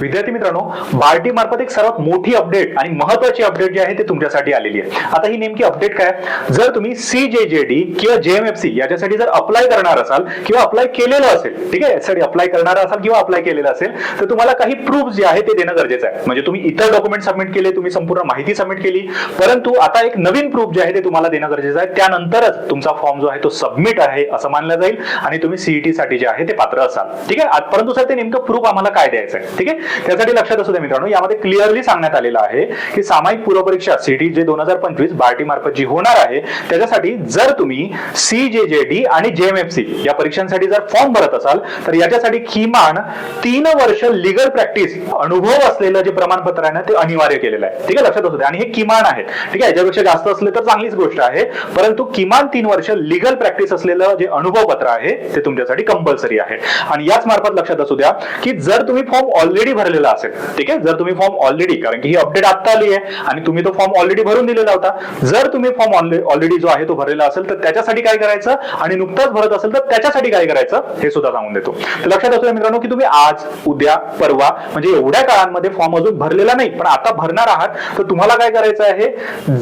विद्यार्थी मित्रांनो बार्टी मार्फत एक सर्वात मोठी अपडेट आणि महत्वाची अपडेट जी आहे ते तुमच्यासाठी आलेली आहे. आता ही नेमकी अपडेट काय? जर तुम्ही सी जे जे डी किंवा जेएमएफसी याच्यासाठी जर अप्लाय करणार असाल किंवा अप्लाय केलेलं असेल ठीक आहे? यासाठी अप्लाय करणार असाल किंवा अप्लाय केलेलं असेल तर तुम्हाला काही प्रूफ जे आहे ते देणं गरजेचं आहे. म्हणजे तुम्ही इतर डॉक्युमेंट सबमिट केले तुम्ही संपूर्ण माहिती सबमिट केली परंतु आता एक नवीन प्रूफ जे आहे ते तुम्हाला देणं गरजेचं आहे. त्यानंतरच तुमचा फॉर्म जो आहे तो सबमिट आहे असं मानलं जाईल आणि तुम्ही सीईटी साठी जे आहे ते पात्र असाल. ठीक आहे? परंतु सर ते नेमकं प्रूफ आम्हाला काय द्यायचं आहे? ठीक आहे? त्यासाठी लक्षात असू द्या मित्रांनो यामध्ये क्लिअरली सांगण्यात आलेलं आहे की सामायिक पूर्वपरीक्षा सीटी जे दोन हजार पंचवीस भारती मार्फत जी होणार आहे त्याच्यासाठी जर तुम्ही सी जे जे डी आणि जेएमएफसी या परीक्षांसाठी जर फॉर्म भरत असाल तर याच्यासाठी किमान तीन वर्ष लिगल प्रॅक्टिस अनुभव असलेलं जे प्रमाणपत्र आहे ना ते अनिवार्य केलेलं आहे. ठीक आहे? लक्षात असू द्या आणि हे किमान आहे. ठीक आहे? याच्यापेक्षा जास्त असले तर चांगलीच गोष्ट आहे. परंतु किमान तीन वर्ष लिगल प्रॅक्टिस असलेलं जे अनुभव पत्र आहे ते तुमच्यासाठी कंपल्सरी आहे. आणि याच मार्फत लक्षात असू द्या की जर तुम्ही फॉर्म ऑलरेडी भरलेला असेल. ठीक आहे? जर तुम्ही फॉर्म ऑलरेडी कारण की ही अपडेट आता आली आहे आणि तुम्ही तो फॉर्म ऑलरेडी भरून दिलेला होता. जर तुम्ही फॉर्म ऑलरेडी जो आहे तो भरलेला असेल तर त्याच्यासाठी काय करायचं? आणि नुकताच भरत असेल तर त्याच्यासाठी काय करायचं? हे सुद्धा सांगून देतो. तर लक्षात असू मित्रांनो की तुम्ही आज उद्या परवा म्हणजे एवढ्या काळांमध्ये फॉर्म अजून भरलेला नाही पण आता भरणार आहात तर तुम्हाला काय करायचं आहे?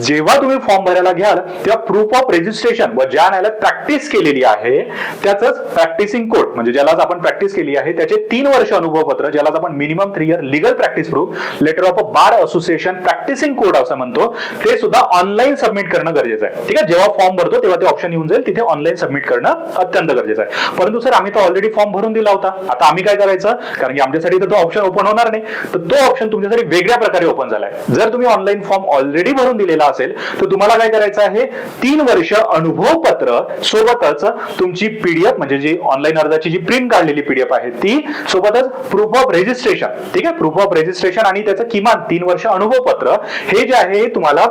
जेव्हा तुम्ही फॉर्म भरायला घ्याल तेव्हा प्रूफ ऑफ रेजिस्ट्रेशन व ज्या न्यायालयात प्रॅक्टिस केलेली आहे त्याच प्रॅक्टिसिंग कोर्ट म्हणजे ज्याला आपण प्रॅक्टिस केली आहे त्याचे तीन वर्ष अनुभव पत्र ज्याला आपण minimum three year legal practice proof letter of a bar association practicing code असं म्हणतो ते सुद्धा ऑनलाईन सबमिट करणं गरजेचं आहे. ठीक आहे? जेव्हा फॉर्म भरतो तेव्हा ते ऑप्शन येऊन जाईल. तिथे ऑनलाईन सबमिट करणं अत्यंत गरजेचं आहे. परंतु सर आम्ही तर ऑलरेडी फॉर्म भरून दिला होता. आता आम्ही काय करायचं? कारण की आमच्यासाठी तर तो ऑप्शन ओपन होणार नाही. तर तो ऑप्शन तुमच्यासाठी वेगळ्या प्रकारे ओपन झालाय. जर तुम्ही ऑनलाईन फॉर्म ऑलरेडी भरून दिलेला असेल तर तुम्हाला काय करायचं आहे? तीन वर्ष अनुभव पत्र सोबतच तुमची पीडीएफ म्हणजे जी ऑनलाईन अर्जाची जी प्रिंट काढलेली पीडीएफ आहे ती सोबतच प्रूफ ऑफ रेजिस्ट्रेशन ठीक आहे? प्रूफ ऑफ रजिस्ट्रेशन आणि त्याचं किमान तीन वर्ष अनुभव पत्र हे जे आहे तुम्हाला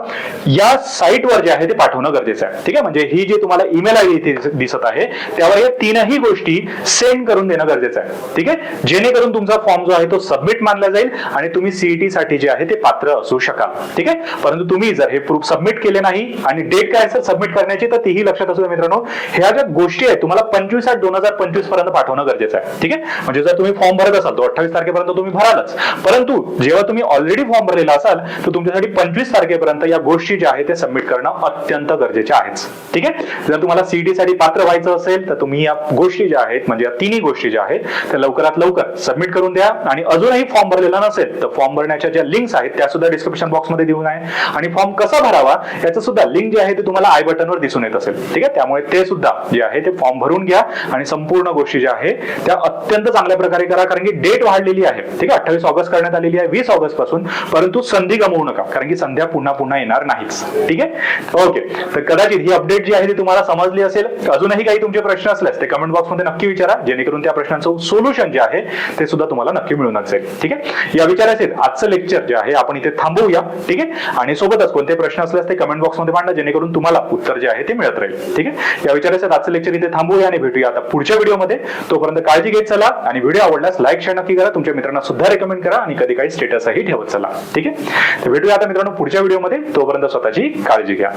या साईटवर जे आहे ते पाठवणं गरजेचं आहे. ठीक आहे? म्हणजे ही जी तुम्हाला ईमेल आय डी दिस- दिसत आहे त्यावर या तीनही गोष्टी सेंड करून देणं गरजेचं आहे. ठीक आहे? जेणेकरून तुमचा फॉर्म जो आहे तो सबमिट मानला जाईल आणि तुम्ही सीईटी साठी जे आहे ते पात्र असू शकाल. ठीक आहे? परंतु तुम्ही जर हे प्रूफ सबमिट केले नाही आणि डेट काय असेल सबमिट करण्याची तर तीही लक्षात असू द्या मित्रांनो ह्या ज्या गोष्टी आहेत तुम्हाला पंचवीस आठ दोन हजार पंचवीसपर्यंत पाठवणं गरजेचं आहे. ठीक आहे? म्हणजे जर तुम्ही फॉर्म भरत असाल तो अठ्ठावीस तारखेपर्यंत तुम्ही भरालच. परंतु जेव्हा तुम्ही ऑलरेडी फॉर्म भरलेला असाल तर तुमच्यासाठी पंचवीस तारखेपर्यंत या गोष्टी ज्या आहेत ते सबमिट करणं अत्यंत गरजेचे आहेच ठीक आहे? जर तुम्हाला सीईटी साठी पात्र व्हायचं असेल तर तुम्ही या गोष्टी ज्या आहेत म्हणजे या तिन्ही गोष्टी ज्या आहेत त्या लवकरात लवकर सबमिट करून द्या. आणि अजूनही फॉर्म भरलेला नसेल तर फॉर्म भरण्याच्या ज्या लिंक्स आहेत त्या सुद्धा डिस्क्रिप्शन बॉक्समध्ये देऊन आहे. आणि फॉर्म कसा भरावा याचं सुद्धा लिंक जे आहे ते तुम्हाला आय बटनवर दिसून येत असेल. ठीक आहे? त्यामुळे ते सुद्धा जे आहे ते फॉर्म भरून घ्या. आणि संपूर्ण गोष्टी ज्या आहे त्या अत्यंत चांगल्या प्रकारे करा. कारण की डेट वाढलेली आहे. ठीक आहे? अठ्ठावीस ऑगस्ट करण्यात आलेली आहे वीस ऑगस्टपासून. परंतु संधी गमवू नका कारण की संध्या पुन्हा पुन्हा येणार नाहीच. ठीक आहे? ओके. तर कदाचित ही अपडेट जी आहे ती तुम्हाला समजली असेल. अजूनही काही तुमचे प्रश्न असल्यास ते कमेंट बॉक्समध्ये नक्की विचारा जेणेकरून त्या प्रश्नांचं सोल्युशन जे आहे ते सुद्धा तुम्हाला नक्की मिळून असेल ठीक आहे? या विचाराचे आजचं लेक्चर जे आहे आपण इथे थांबवूया. ठीक आहे? आणि सोबतच कोणते प्रश्न असल्यास ते कमेंट बॉक्समध्ये मांडा जेणेकरून तुम्हाला उत्तर जे आहे ते मिळत राहील. ठीक आहे? या विचाराचे आजचं लेक्चर इथे थांबवूया आणि भेटूया आता पुढच्या व्हिडिओमध्ये तोपर्यंत काळजी घेत चला आणि व्हिडिओ आवडल्यास लाईक शेअर नक्की करा. तुमच्या मित्रांना सुद्धा रेकमेंड करा आणि कधी काही स्टेटसही ठेवत चला. ठीक आहे? भेटूया आता मित्रांनो पुढच्या व्हिडिओमध्ये तोपर्यंत स्वतःची काळजी घ्या.